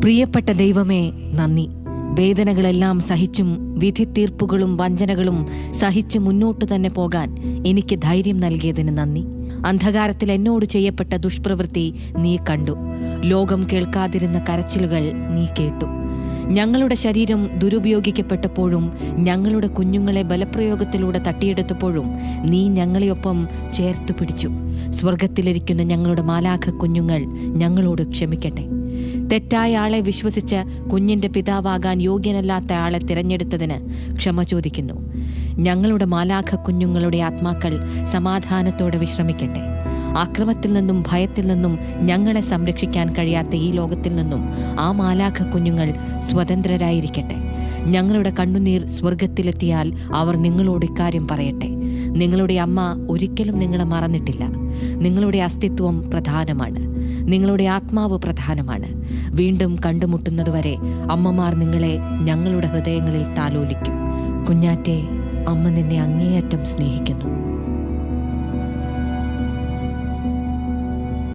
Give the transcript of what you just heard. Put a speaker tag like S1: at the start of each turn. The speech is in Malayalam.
S1: പ്രിയപ്പെട്ട ദൈവമേ നന്ദി. വേദനകളെല്ലാം സഹിച്ചും വിധി തീർപ്പുകളും വഞ്ചനകളും സഹിച്ച് മുന്നോട്ട് തന്നെ പോകാൻ എനിക്ക് ധൈര്യം നൽകിയതിന് നന്ദി. അന്ധകാരത്തിൽ എന്നോട് ചെയ്യപ്പെട്ട ദുഷ്പ്രവൃത്തി നീ കണ്ടു. ലോകം കേൾക്കാതിരുന്ന കരച്ചിലുകൾ നീ കേട്ടു. ഞങ്ങളുടെ ശരീരം ദുരുപയോഗിക്കപ്പെട്ടപ്പോഴും ഞങ്ങളുടെ കുഞ്ഞുങ്ങളെ ബലപ്രയോഗത്തിലൂടെ തട്ടിയെടുത്തപ്പോഴും നീ ഞങ്ങളെയൊപ്പം ചേർത്തു പിടിച്ചു. സ്വർഗത്തിലിരിക്കുന്ന ഞങ്ങളുടെ മാലാഖ കുഞ്ഞുങ്ങൾ ഞങ്ങളോട് ക്ഷമിക്കട്ടെ. തെറ്റായ ആളെ വിശ്വസിച്ച് കുഞ്ഞിന്റെ പിതാവാകാൻ യോഗ്യനല്ലാത്ത ആളെ തിരഞ്ഞെടുത്തതിന് ക്ഷമ ചോദിക്കുന്നു. ഞങ്ങളുടെ മാലാഖ കുഞ്ഞുങ്ങളുടെ ആത്മാക്കൾ സമാധാനത്തോടെ വിശ്രമിക്കട്ടെ. ആക്രമത്തിൽ നിന്നും ഭയത്തിൽ നിന്നും ഞങ്ങളെ സംരക്ഷിക്കാൻ കഴിയാത്ത ഈ ലോകത്തിൽ നിന്നും ആ മാലാഖ കുഞ്ഞുങ്ങൾ സ്വതന്ത്രരായിരിക്കട്ടെ. ഞങ്ങളുടെ കണ്ണുനീർ സ്വർഗത്തിലെത്തിയാൽ അവർ നിങ്ങളോട് ഇക്കാര്യം പറയട്ടെ. നിങ്ങളുടെ അമ്മ ഒരിക്കലും നിങ്ങളെ മറന്നിട്ടില്ല. നിങ്ങളുടെ അസ്തിത്വം പ്രധാനമാണ്. നിങ്ങളുടെ ആത്മാവ് പ്രധാനമാണ്. വീണ്ടും കണ്ടുമുട്ടുന്നതുവരെ അമ്മമാർ നിങ്ങളെ ഞങ്ങളുടെ ഹൃദയങ്ങളിൽ താലോലിക്കും. കുഞ്ഞാറ്റെ അമ്മ നിന്നെ അങ്ങേയറ്റം സ്നേഹിക്കുന്നു.